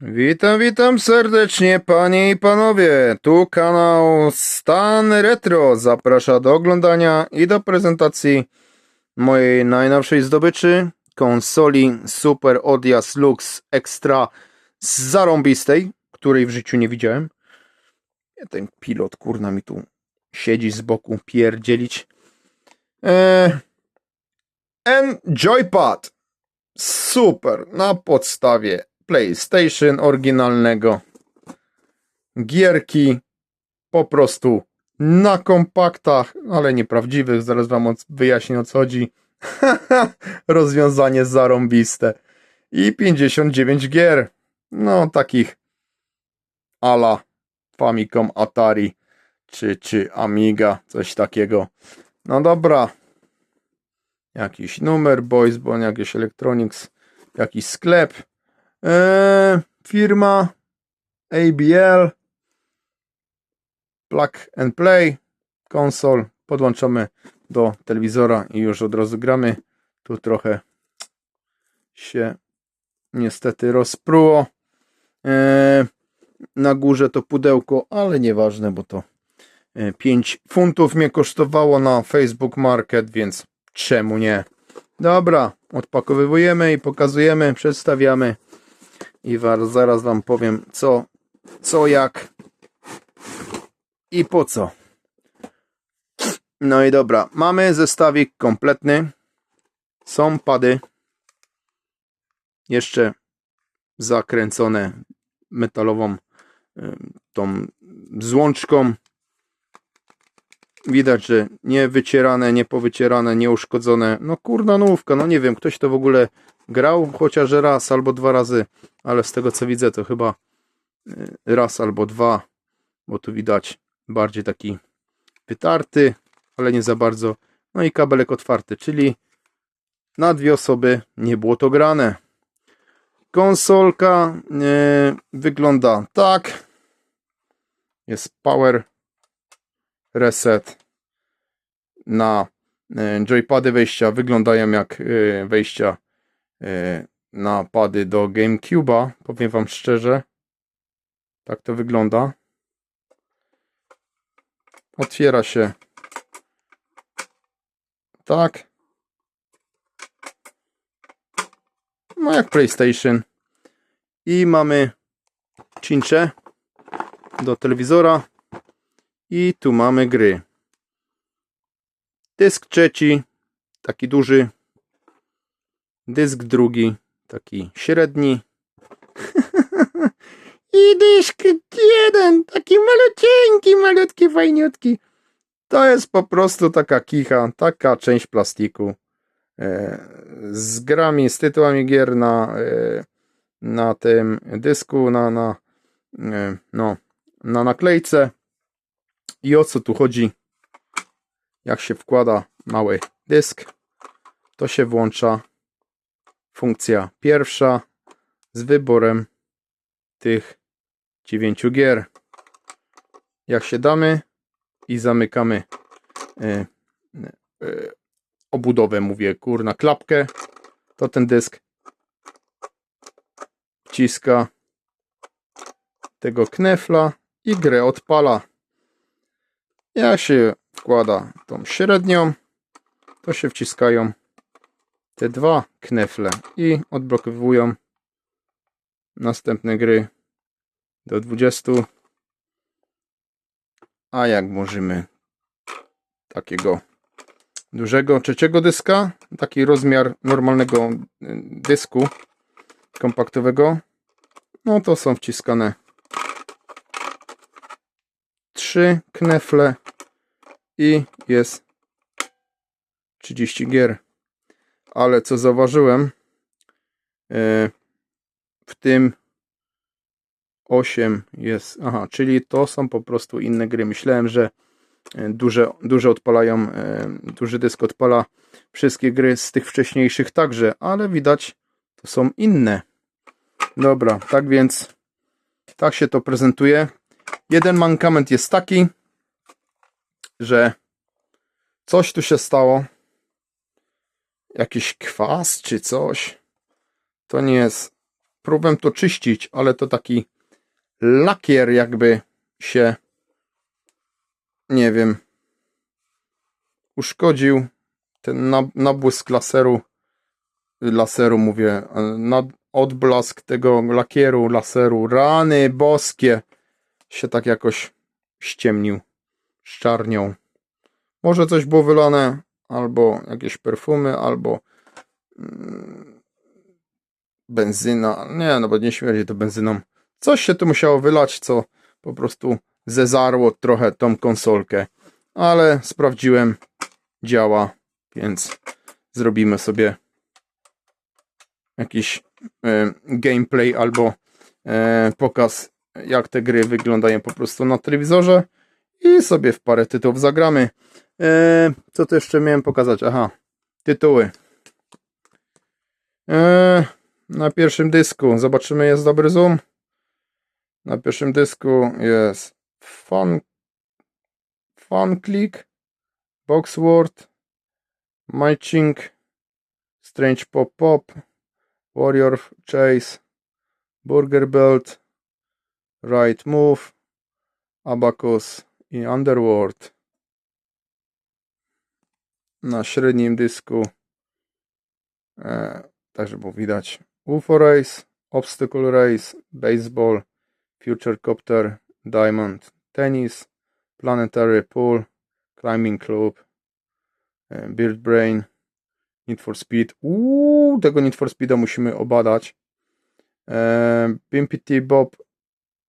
Witam, witam serdecznie panie i panowie. Tu kanał Stan Retro zaprasza do oglądania i do prezentacji mojej najnowszej zdobyczy konsoli Super Odias Lux Extra z zarąbistej, której w życiu nie widziałem. Ten pilot kurna mi tu siedzi z boku pierdzielić. Eee, N Joypad super na podstawie PlayStation oryginalnego. Gierki po prostu na kompaktach, ale nieprawdziwych. Zaraz wam wyjaśnię o co chodzi. Rozwiązanie zarąbiste. I 59 gier. No takich ala Famicom Atari czy, czy Amiga, coś takiego. No dobra. Jakiś numer, Boys, bo jakiś Electronics, jakiś sklep. Eee, firma ABL Plug and Play konsol podłączamy do telewizora i już od razu gramy. Tu trochę się niestety rozpruło. Eee, na górze to pudełko, ale nieważne, bo to 5 funtów mnie kosztowało na Facebook Market, więc czemu nie? Dobra, odpakowywujemy i pokazujemy, przedstawiamy i zaraz wam powiem co, co, jak i po co. No i dobra, mamy zestawik kompletny. Są pady jeszcze zakręcone metalową y, tą złączką. Widać, że nie wycierane, nie powycierane, nie uszkodzone. No kurna nówka, no nie wiem, ktoś to w ogóle grał chociaż raz albo dwa razy, ale z tego co widzę to chyba y, raz albo dwa, bo tu widać bardziej taki wytarty, ale nie za bardzo. No i kabelek otwarty, czyli na dwie osoby nie było to grane. Konsolka y, wygląda tak. Jest power reset na e, joypady wejścia wyglądają jak e, wejścia e, na pady do GameCube'a. Powiem Wam szczerze. Tak to wygląda. Otwiera się tak. No jak PlayStation. I mamy cincze do telewizora. I tu mamy gry. Dysk trzeci, taki duży. Dysk drugi, taki średni. I dysk jeden, taki malucieńki, malutki, fajniutki. To jest po prostu taka kicha, taka część plastiku. E, z grami, z tytułami gier na, e, na tym dysku, na, na, e, no, na naklejce. I o co tu chodzi? Jak się wkłada mały dysk, to się włącza funkcja pierwsza z wyborem tych dziewięciu gier. Jak się damy i zamykamy e, e, obudowę, mówię, kurna, klapkę, to ten dysk wciska tego knefla i grę odpala. Jak się wkłada tą średnią, to się wciskają te dwa knefle i odblokowują następne gry do 20. A jak możemy takiego dużego trzeciego dyska, taki rozmiar normalnego y, dysku kompaktowego, no to są wciskane trzy knefle i jest 30 gier. Ale co zauważyłem, e, w tym 8 jest, aha, czyli to są po prostu inne gry. Myślałem, że e, duże, duże odpalają, e, duży dysk odpala wszystkie gry z tych wcześniejszych także, ale widać, to są inne. Dobra, tak więc tak się to prezentuje. Jeden mankament jest taki, że coś tu się stało. Jakiś kwas czy coś. To nie jest próbowałem to czyścić, ale to taki lakier jakby się nie wiem uszkodził ten na- nabłysk laseru laseru mówię odblask tego lakieru laseru rany boskie się tak jakoś ściemnił szczarnią może coś było wylane albo jakieś perfumy albo mm, benzyna. Nie no bo nie śmierdzi to benzyną. Coś się tu musiało wylać co po prostu zezarło trochę tą konsolkę. Ale sprawdziłem działa więc zrobimy sobie jakiś e, gameplay albo e, pokaz jak te gry wyglądają po prostu na telewizorze i sobie w parę tytułów zagramy. E, co to jeszcze miałem pokazać? Aha, tytuły. E, na pierwszym dysku zobaczymy jest dobry zoom. Na pierwszym dysku jest Fun, fun Click, Boxword, Matching, Strange Pop Pop, Warrior Chase, Burger Belt, Right Move, Abacus i Underworld. Na średnim dysku, e, tak żeby było widać, UFO Race, Obstacle Race, Baseball, Future Copter, Diamond, Tennis, Planetary Pool, Climbing Club, e, Brain, Need for Speed. Uuu, tego Need for Speeda musimy obadać. E, BMPT Bob,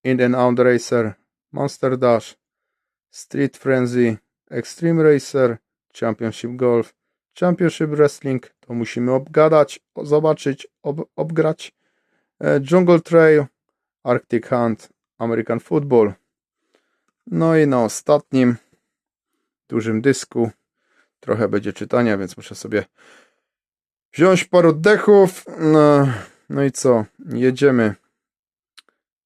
In and Out Racer, Monster Dash, Street Frenzy, Extreme Racer, Championship Golf, Championship Wrestling. To musimy obgadać, zobaczyć, ob, obgrać. E, Jungle Trail, Arctic Hunt, American Football. No i na ostatnim dużym dysku trochę będzie czytania, więc muszę sobie wziąć parę oddechów. No, no i co? Jedziemy.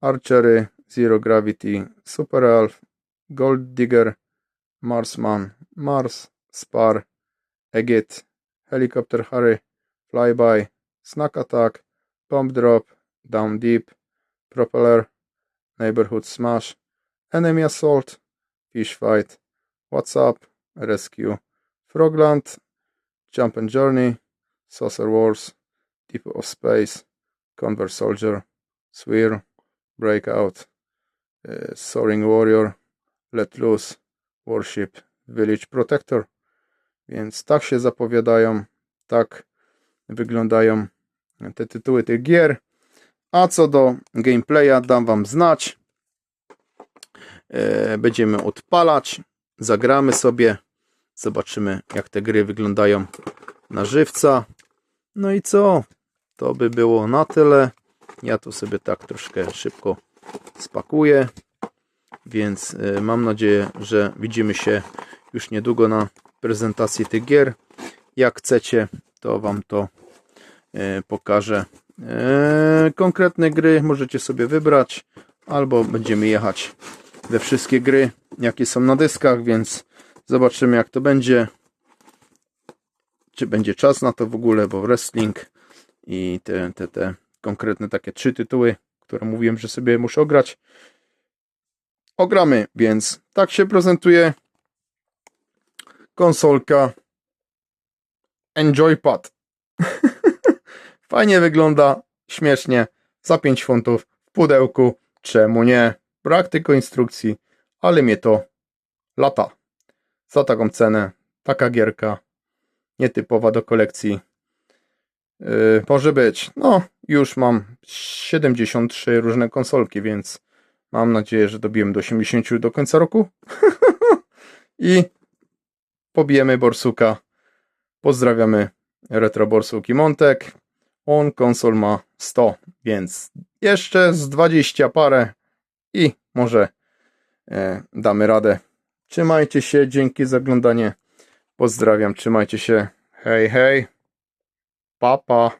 Archery, Zero Gravity, Super Elf, Gold Digger, Marsman, Mars, Spar, Egit, Helicopter Harry, Flyby, Snack Attack, Bomb Drop, Down Deep, Propeller, Neighborhood Smash, Enemy Assault, Fish Fight, What's Up, Rescue, Frogland, Jump and Journey, Saucer Wars, Deep of Space, Converse Soldier, Swear, Breakout, e, Soaring Warrior, Let Loose, Warship, Village Protector. Więc tak się zapowiadają, tak wyglądają te tytuły tych gier. A co do gameplaya, dam Wam znać. E, Będziemy odpalać, zagramy sobie, zobaczymy jak te gry wyglądają na żywca. No i co? To by było na tyle. Ja to sobie tak troszkę szybko spakuję. Więc e, mam nadzieję, że widzimy się już niedługo na prezentacji tych gier. Jak chcecie, to Wam to e, pokażę. E, Konkretne gry możecie sobie wybrać, albo będziemy jechać we wszystkie gry, jakie są na dyskach, więc zobaczymy jak to będzie. Czy będzie czas na to w ogóle, bo wrestling i te, te, te konkretne takie trzy tytuły, które mówiłem, że sobie muszę ograć. Ogramy, więc tak się prezentuje konsolka Enjoy Pad. Fajnie wygląda, śmiesznie, za 5 funtów w pudełku, czemu nie? Brak tylko instrukcji, ale mnie to lata. Za taką cenę, taka gierka, nietypowa do kolekcji. Yy, może być. No, już mam 73 różne konsolki, więc mam nadzieję, że dobiłem do 80 do końca roku. I pobijemy Borsuka. Pozdrawiamy Retro Borsuki Montek. On konsol ma 100, więc jeszcze z 20 parę i może e, damy radę. Trzymajcie się, dzięki za oglądanie. Pozdrawiam, trzymajcie się. Hej, hej. Pa, pa.